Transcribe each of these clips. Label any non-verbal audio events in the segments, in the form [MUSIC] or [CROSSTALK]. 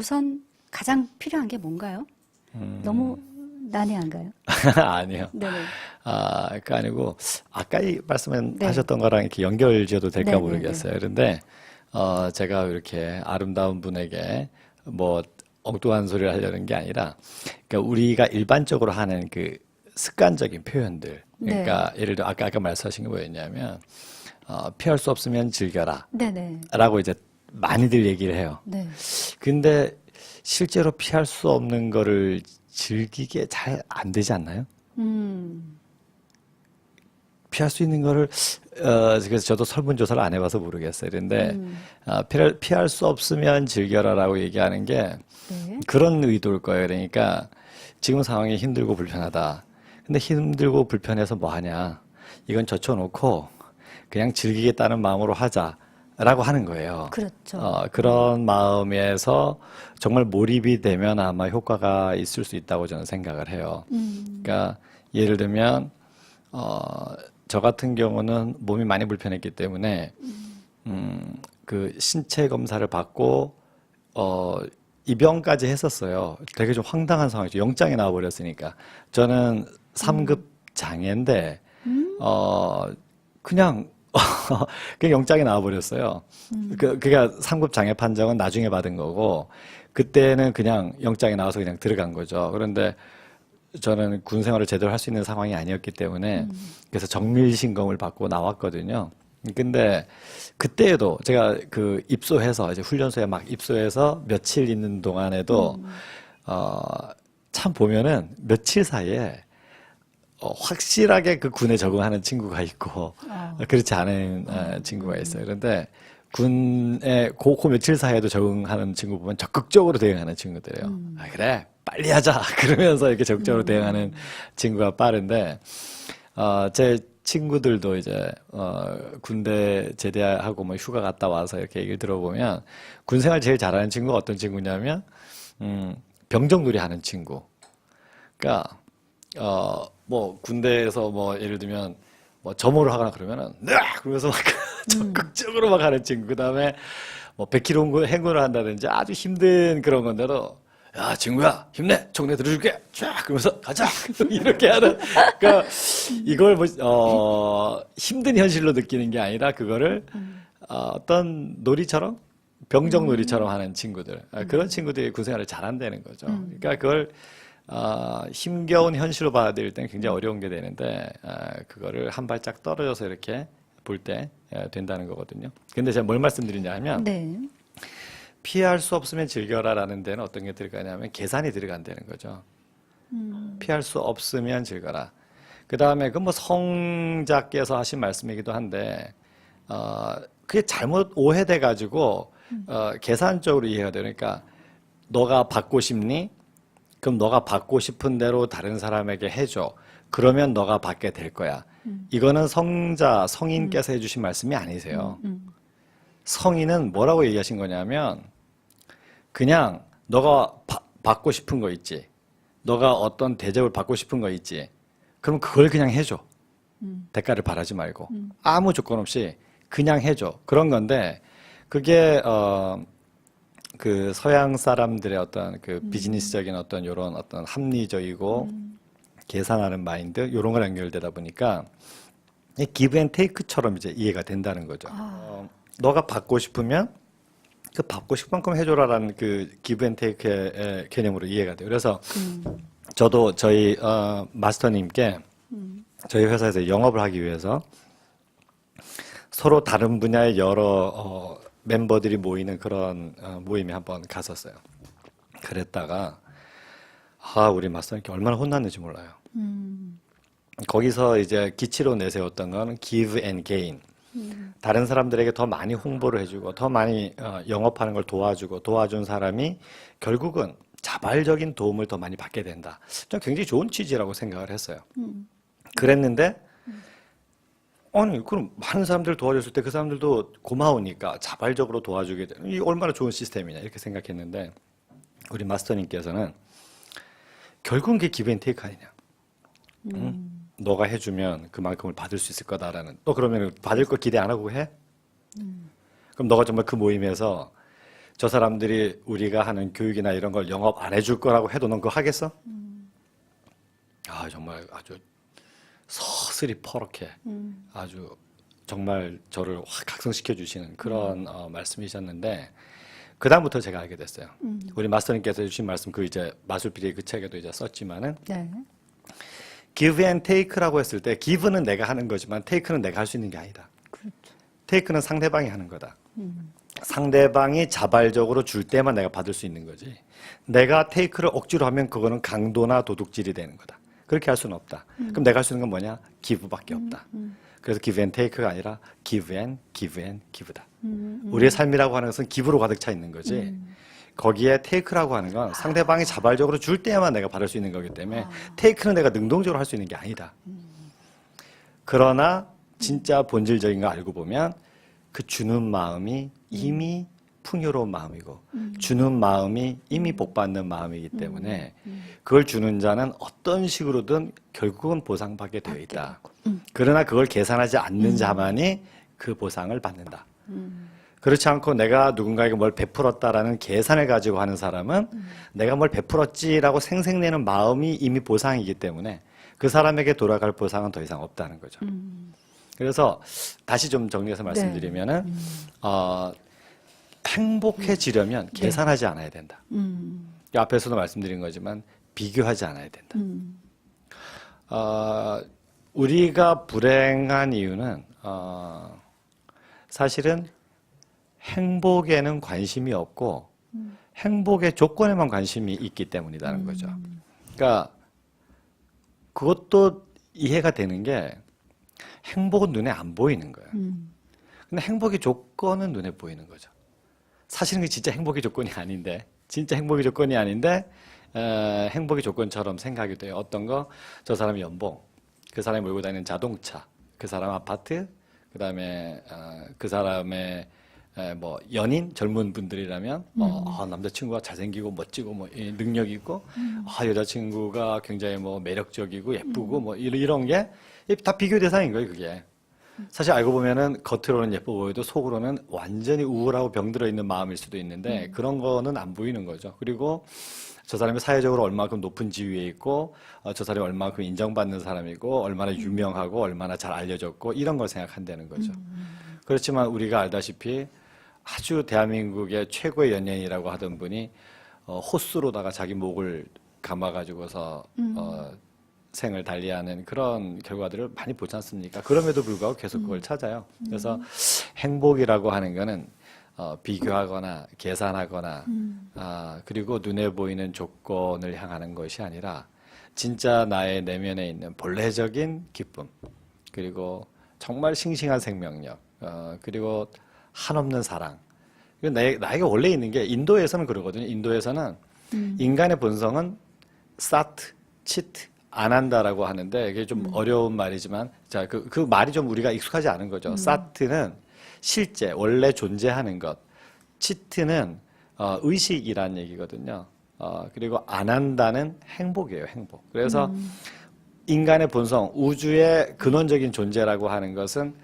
네. 우선 가장 필요한 게 뭔가요? 음. 너무 난해한가요? [LAUGHS] 아니요. 네네. 아, 그 아니고 아까 이 네. 말씀하셨던 거랑 이렇게 연결지어도 될까 네, 네, 모르겠어요. 그런데 어, 제가 이렇게 아름다운 분에게 뭐 엉뚱한 소리를 하려는 게 아니라 그러니까 우리가 일반적으로 하는 그 습관적인 표현들. 그러니까 예를 들어 아까 아까 말씀하신 게 뭐였냐면 어, 피할 수 없으면 즐겨라. 네네. 라고 이제 많이들 얘기를 해요. 네. 근데 실제로 피할 수 없는 거를 즐기게 잘 안 되지 않나요? 음. 피할 수 있는 거를 어 그래서 저도 설문조사를 안 해봐서 모르겠어요. 그런데 음. 어, 피할, 피할 수 없으면 즐겨라라고 얘기하는 게 네. 그런 의도일 거예요. 그러니까 지금 상황이 힘들고 불편하다. 근데 힘들고 불편해서 뭐 하냐? 이건 젖혀놓고 그냥 즐기겠다는 마음으로 하자 라고 하는 거예요. 그렇죠. 어, 그런 마음에서 정말 몰입이 되면 아마 효과가 있을 수 있다고 저는 생각을 해요. 음. 그러니까 예를 들면 어, 저 같은 경우는 몸이 많이 불편했기 때문에 음, 그 신체 검사를 받고 어, 입원까지 했었어요. 되게 좀 황당한 상황이죠. 영장이 나와 버렸으니까. 저는 3급 장애인데 어, 그냥 [LAUGHS] 그 영장이 나와 버렸어요. 그 그니까 3급 장애 판정은 나중에 받은 거고 그때는 그냥 영장이 나와서 그냥 들어간 거죠. 그런데 저는 군 생활을 제대로 할 수 있는 상황이 아니었기 때문에 그래서 정밀 신검을 받고 나왔거든요. 근데 그때에도 제가 그 입소해서 이제 훈련소에 막 입소해서 며칠 있는 동안에도 어참 보면은 며칠 사이에 어, 확실하게 그 군에 적응하는 친구가 있고 어. [LAUGHS] 그렇지 않은 어, 친구가 있어요. 그런데 군에 고, 고 며칠 사이에도 적응하는 친구 보면 적극적으로 대응하는 친구들이에요. 아, 그래 빨리 하자 [LAUGHS] 그러면서 이렇게 적극적으로 대응하는 친구가 빠른데 어, 제 친구들도 이제 어, 군대 제대하고 뭐 휴가 갔다 와서 이렇게 얘기를 들어보면 군 생활 제일 잘하는 친구가 어떤 친구냐면 음, 병정놀이 하는 친구. 그러니까 어 뭐 군대에서 뭐 예를 들면 뭐 점호를 하거나 그러면은 네! 그러면서 막 [LAUGHS] 적극적으로 막 하는 친구. 그다음에 뭐 100km 행군을 한다든지 아주 힘든 그런 건데도 야 친구야 힘내! 총내 들어줄게! 쫙! 그러면서 가자! [LAUGHS] 이렇게 하는 그러니까 이걸 뭐 어 힘든 현실로 느끼는 게 아니라 그거를 어, 어떤 놀이처럼 병정 놀이처럼 하는 친구들. 아, 그런 친구들이 군생활을 잘한다는 거죠. 그러니까 그걸 어, 힘겨운 현실로 받아들일 때는 굉장히 어려운 게 되는데 아, 그거를 한 발짝 떨어져서 이렇게 볼 때 된다는 거거든요. 근데 제가 뭘 말씀드리냐 하면 네. 피할 수 없으면 즐겨라라는 데는 어떤 게 들어가냐면 계산이 들어간다는 거죠. 피할 수 없으면 즐겨라. 그 다음에 그 뭐 성자께서 하신 말씀이기도 한데 어 그게 잘못 오해돼 가지고 어 계산적으로 이해가 돼요. 그러니까 너가 받고 싶니? 그럼 너가 받고 싶은 대로 다른 사람에게 해줘. 그러면 너가 받게 될 거야. 이거는 성자 성인께서 해주신 말씀이 아니세요. 성인은 뭐라고 얘기하신 거냐면 그냥 너가 바- 받고 싶은 거 있지. 너가 어떤 대접을 받고 싶은 거 있지. 그럼 그걸 그냥 해줘. 대가를 바라지 말고 아무 조건 없이 그냥 해줘. 그런 건데 그게 어. 그 서양 사람들의 어떤 그 비즈니스적인 어떤 요런 어떤 합리적이고 계산하는 마인드 요런 거랑 연결되다 보니까 이 기브 앤 테이크처럼 이제 이해가 된다는 거죠. 어, 너가 받고 싶으면 그 받고 싶은 만큼 해줘라라는 그 기브 앤 테이크의 개념으로 이해가 돼요. 그래서 저도 저희 어, 마스터님께 저희 회사에서 영업을 하기 위해서 서로 다른 분야의 여러 어, 멤버들이 모이는 그런 어, 모임에 한번 갔었어요. 그랬다가 아 우리 마스터님께 얼마나 혼났는지 몰라요. 거기서 이제 기치로 내세웠던 거는 give and gain. 다른 사람들에게 더 많이 홍보를 해주고 더 많이 어, 영업하는 걸 도와주고 도와준 사람이 결국은 자발적인 도움을 더 많이 받게 된다. 좀 굉장히 좋은 취지라고 생각을 했어요. 그랬는데 아니 그럼 많은 사람들 도와줬을 때 그 사람들도 고마우니까 자발적으로 도와주게 되는 이 얼마나 좋은 시스템이냐 이렇게 생각했는데 우리 마스터님께서는 결국은 그게 기브 앤 테이크 아니냐. 응? 너가 해주면 그만큼을 받을 수 있을 거다라는. 또 그러면 받을 거 기대 안 하고 해? 그럼 너가 정말 그 모임에서 저 사람들이 우리가 하는 교육이나 이런 걸 영업 안 해줄 거라고 해도 넌 그거 하겠어? 아 정말 아주 서 슬이 퍼렇게 아주 정말 저를 확 각성시켜 주시는 그런 어, 말씀이셨는데 그 다음부터 제가 알게 됐어요. 우리 마스터님께서 해주신 말씀 그 이제 마술비리 그 책에도 이제 썼지만은 네. give and take라고 했을 때 give는 내가 하는 거지만 take는 내가 할 수 있는 게 아니다. 그렇죠. take는 상대방이 하는 거다. 상대방이 자발적으로 줄 때만 내가 받을 수 있는 거지. 내가 테이크를 억지로 하면 그거는 강도나 도둑질이 되는 거다. 그렇게 할 수는 없다. 그럼 내가 할 수 있는 건 뭐냐? 기브밖에 없다. 그래서 give and take가 아니라 give and give and give다. 우리의 삶이라고 하는 것은 기브로 가득 차 있는 거지. 거기에 테이크라고 하는 건 상대방이 자발적으로 줄 때만 내가 받을 수 있는 거기 때문에 테이크는 내가 능동적으로 할 수 있는 게 아니다. 그러나 진짜 본질적인 거 알고 보면 그 주는 마음이 이미 풍요로운 마음이고 주는 마음이 이미 복 받는 마음이기 때문에 그걸 주는 자는 어떤 식으로든 결국은 보상받게 되어 있다. 그러나 그걸 계산하지 않는 자만이 그 보상을 받는다. 그렇지 않고 내가 누군가에게 뭘 베풀었다라는 계산을 가지고 하는 사람은 내가 뭘 베풀었지라고 생색내는 마음이 이미 보상이기 때문에 그 사람에게 돌아갈 보상은 더 이상 없다는 거죠. 그래서 다시 좀 정리해서 말씀드리면은 어, 행복해지려면 계산하지 않아야 된다. 음. 이 앞에서도 말씀드린 거지만 비교하지 않아야 된다. 음. 어, 우리가 불행한 이유는 어, 사실은 행복에는 관심이 없고 행복의 조건에만 관심이 있기 때문이라는 거죠. 그러니까 그것도 이해가 되는 게 행복은 눈에 안 보이는 거예요. 음. 근데 행복의 조건은 눈에 보이는 거죠. 사실은 그게 진짜 행복의 조건이 아닌데, 진짜 행복의 조건이 아닌데, 에, 행복의 조건처럼 생각이 돼요. 어떤 거? 저 사람의 연봉, 그 사람이 몰고 다니는 자동차, 그 사람 아파트, 그 다음에 어, 그 사람의 에, 뭐 연인 젊은 분들이라면 뭐 아, 남자친구가 잘생기고 멋지고 뭐 이, 능력 있고 아 여자친구가 굉장히 뭐 매력적이고 예쁘고 뭐 이런 이런 게 다 비교 대상인 거예요 그게 사실 알고 보면은 겉으로는 예뻐 보여도 속으로는 완전히 우울하고 병들어 있는 마음일 수도 있는데 그런 거는 안 보이는 거죠. 그리고 저 사람이 사회적으로 얼마큼 높은 지위에 있고 어, 저 사람이 얼마큼 인정받는 사람이고 얼마나 유명하고 얼마나 잘 알려졌고 이런 걸 생각한다는 거죠. 그렇지만 우리가 알다시피 아주 대한민국의 최고의 연예인이라고 하던 분이 어, 호수로다가 자기 목을 감아가지고서 어, 생을 달리하는 그런 결과들을 많이 보지 않습니까? 그럼에도 불구하고 계속 그걸 찾아요. 그래서 행복이라고 하는 거는 어, 비교하거나 계산하거나 아, 그리고 눈에 보이는 조건을 향하는 것이 아니라 진짜 나의 내면에 있는 본래적인 기쁨 그리고 정말 싱싱한 생명력 어, 그리고 한없는 사랑 나, 나에게 원래 있는 게 인도에서는 그러거든요. 인도에서는 인간의 본성은 사트, 치트, 안 한다라고 하는데 이게 좀 어려운 말이지만 자, 그, 그 말이 좀 우리가 익숙하지 않은 거죠. 사트는 실제, 원래 존재하는 것. 치트는 어, 의식이란 얘기거든요. 어, 그리고 안 한다는 행복이에요, 행복. 그래서 인간의 본성, 우주의 근원적인 존재라고 하는 것은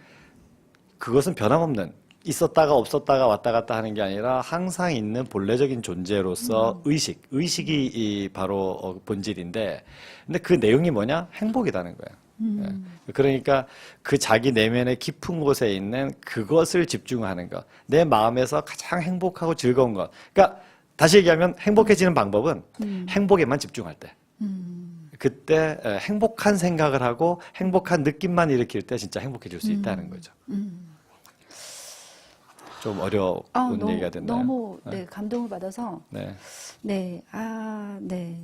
그것은 변함없는 있었다가 없었다가 왔다 갔다 하는 게 아니라 항상 있는 본래적인 존재로서 의식, 의식이 이 바로 어, 본질인데, 근데 그 내용이 뭐냐? 행복이라는 거예요. 예. 그러니까 그 자기 내면의 깊은 곳에 있는 그것을 집중하는 것, 내 마음에서 가장 행복하고 즐거운 것. 그러니까 다시 얘기하면 행복해지는 방법은 행복에만 집중할 때. 그때 에, 행복한 생각을 하고 행복한 느낌만 일으킬 때 진짜 행복해질 수 있다는 거죠. 좀 어려운 아, 얘기가 됐나요? 너무 네, 감동을 받아서 네. 네, 아, 네.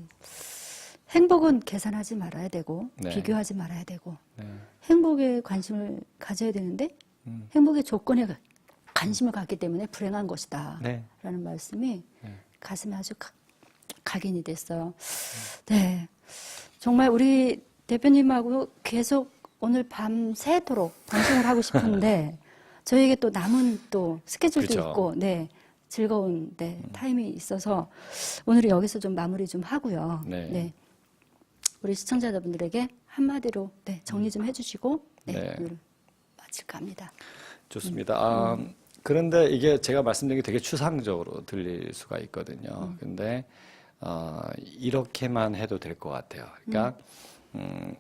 행복은 계산하지 말아야 되고 네. 비교하지 말아야 되고 네. 행복에 관심을 가져야 되는데 음. 행복의 조건에 가- 관심을 갖기 때문에 불행한 것이다. 네. 라는 말씀이 네. 가슴에 아주 가- 각인이 됐어요. 네. 정말 우리 대표님하고 계속 오늘 밤 새도록 방송을 하고 싶은데 [LAUGHS] 저에게 또 남은 또 스케줄도 그렇죠. 있고 네. 즐거운 네, 타임이 있어서 오늘 여기서 좀 마무리 좀 하고요. 네. 우리 시청자분들에게 한마디로 네, 정리 좀 해주시고 네, 네. 오늘 마칠까 합니다. 좋습니다. 아, 그런데 이게 제가 말씀드린 게 되게 추상적으로 들릴 수가 있거든요. 근데 어, 이렇게만 해도 될 것 같아요. 그러니까 음,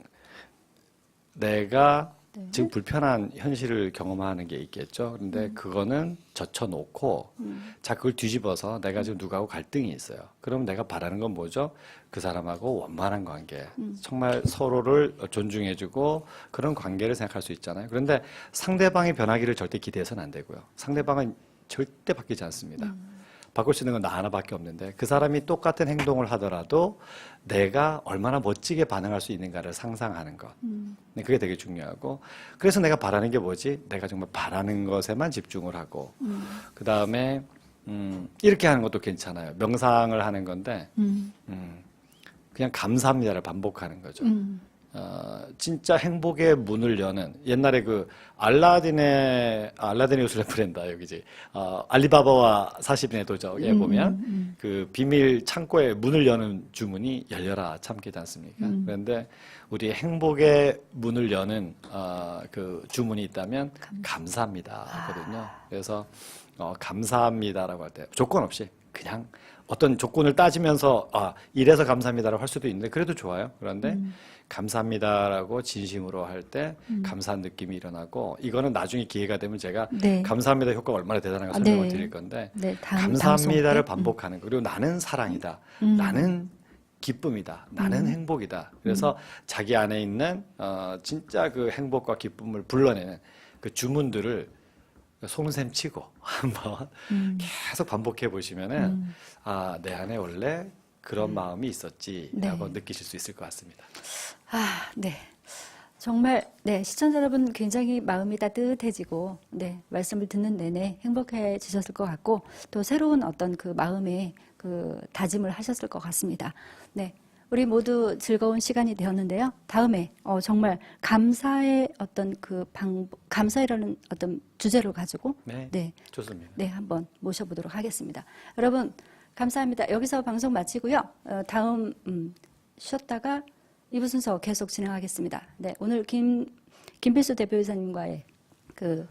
내가 네. 지금 불편한 현실을 경험하는 게 있겠죠. 근데 음. 그거는 젖혀놓고 자 그걸 뒤집어서 내가 지금 누구하고 갈등이 있어요. 그럼 내가 바라는 건 뭐죠? 그 사람하고 원만한 관계, 음. 정말 서로를 존중해주고 그런 관계를 생각할 수 있잖아요. 그런데 상대방이 변하기를 절대 기대해서는 안 되고요. 상대방은 절대 바뀌지 않습니다. 음. 바꿀 수 있는 건 나 하나밖에 없는데 그 사람이 똑같은 행동을 하더라도 내가 얼마나 멋지게 반응할 수 있는가를 상상하는 것. 네, 그게 되게 중요하고 그래서 내가 바라는 게 뭐지? 내가 정말 바라는 것에만 집중을 하고 그 다음에 음, 이렇게 하는 것도 괜찮아요. 명상을 하는 건데 음, 음, 그냥 감사합니다를 반복하는 거죠. 음, 어, 진짜 행복의 문을 여는 옛날에 그 알라딘의 아, 알라딘의 요술의 브랜다 여기지 어, 알리바바와 40인의 도적에 보면 그 비밀 창고의 문을 여는 주문이 열려라 참기지 않습니까? 그런데 우리 행복의 문을 여는 어, 그 주문이 있다면 감 사합니다거든요. 그래서 어, 감사합니다라고 할 때 조건 없이 그냥 어떤 조건을 따지면서 아 이래서 감사합니다라고 할 수도 있는데 그래도 좋아요. 그런데 감사합니다라고 진심으로 할때 감사한 느낌이 일어나고 이거는 나중에 기회가 되면 제가 네. 감사합니다 효과가 얼마나 대단한가 아, 설명을 네. 드릴 건데 네, 다음 감사합니다를 방송 때. 반복하는 거. 그리고 나는 사랑이다. 음. 나는 기쁨이다. 나는 행복이다. 그래서 자기 안에 있는 어, 진짜 그 행복과 기쁨을 불러내는 그 주문들을 손샘 치고 [LAUGHS] 한번 음. 계속 반복해 보시면은 아, 내 안에 원래 그런 마음이 있었지라고 네. 느끼실 수 있을 것 같습니다. 아, 네. 정말 네 시청자 여러분 굉장히 마음이 따뜻해지고 네 말씀을 듣는 내내 행복해지셨을 것 같고 또 새로운 어떤 그 마음의 그 다짐을 하셨을 것 같습니다. 네 우리 모두 즐거운 시간이 되었는데요. 다음에 어, 정말 감사의 어떤 그 방 감사이라는 어떤 주제를 가지고 네, 네 좋습니다. 네, 한번 모셔보도록 하겠습니다. 여러분, 감사합니다. 여기서 방송 마치고요. 어, 다음, 음, 쉬었다가 2부 순서 계속 진행하겠습니다. 네, 오늘 김, 김필수 대표이사님과의 그,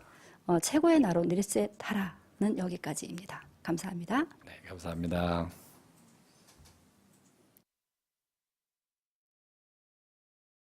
어, 최고의 나로 리셋하라는 여기까지입니다. 감사합니다. 네, 감사합니다.